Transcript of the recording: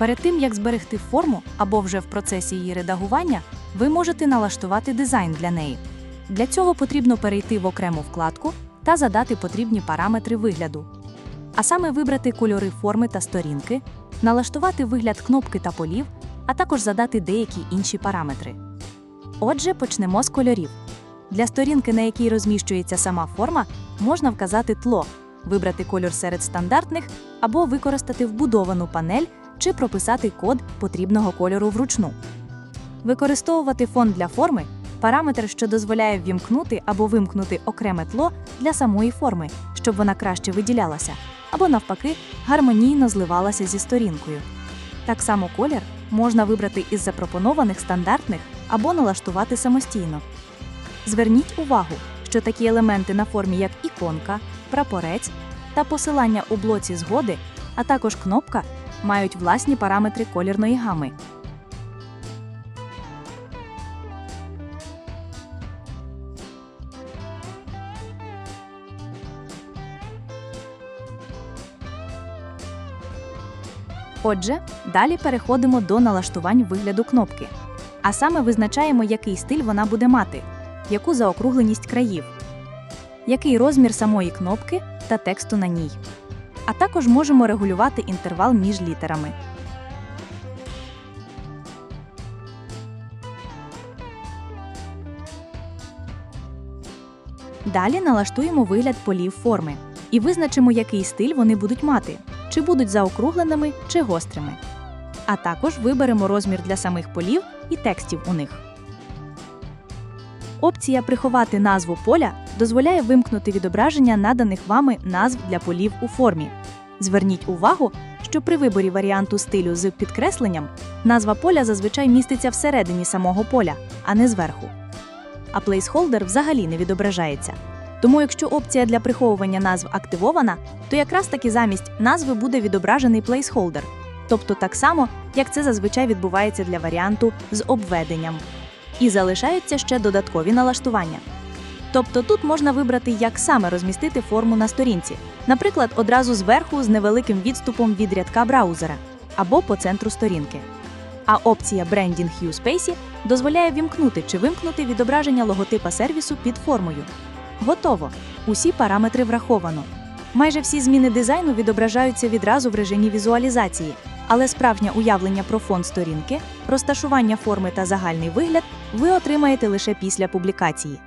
Перед тим, як зберегти форму або вже в процесі її редагування, ви можете налаштувати дизайн для неї. Для цього потрібно перейти в окрему вкладку та задати потрібні параметри вигляду. А саме вибрати кольори форми та сторінки, налаштувати вигляд кнопки та полів, а також задати деякі інші параметри. Отже, почнемо з кольорів. Для сторінки, на якій розміщується сама форма, можна вказати тло, вибрати кольор серед стандартних або використати вбудовану панель чи прописати код потрібного кольору вручну. Використовувати фон для форми параметр, що дозволяє ввімкнути або вимкнути окреме тло для самої форми, щоб вона краще виділялася, або навпаки, гармонійно зливалася зі сторінкою. Так само колір можна вибрати із запропонованих стандартних або налаштувати самостійно. Зверніть увагу, що такі елементи на формі, як іконка, прапорець та посилання у блоці згоди, а також кнопка, мають власні параметри колірної гами. Отже, далі переходимо до налаштувань вигляду кнопки. А саме визначаємо, який стиль вона буде мати, яку заокругленість країв, який розмір самої кнопки та тексту на ній. А також можемо регулювати інтервал між літерами. Далі налаштуємо вигляд полів форми і визначимо, який стиль вони будуть мати, чи будуть заокругленими чи гострими. А також виберемо розмір для самих полів і текстів у них. Опція Приховати назву поля дозволяє вимкнути відображення наданих вами назв для полів у формі. Зверніть увагу, що при виборі варіанту стилю з підкресленням назва поля зазвичай міститься всередині самого поля, а не зверху. А плейсхолдер взагалі не відображається. Тому, якщо опція для приховування назв активована, то якраз таки замість назви буде відображений плейсхолдер, тобто так само, як це зазвичай відбувається для варіанту з обведенням. І залишаються ще додаткові налаштування. Тобто тут можна вибрати, як саме розмістити форму на сторінці, наприклад, одразу зверху з невеликим відступом від рядка браузера або по центру сторінки. А опція Branding Hue Space дозволяє вімкнути чи вимкнути відображення логотипа сервісу під формою. Готово. Усі параметри враховано. Майже всі зміни дизайну відображаються відразу в режимі візуалізації, але справжнє уявлення про фон сторінки, розташування форми та загальний вигляд ви отримаєте лише після публікації.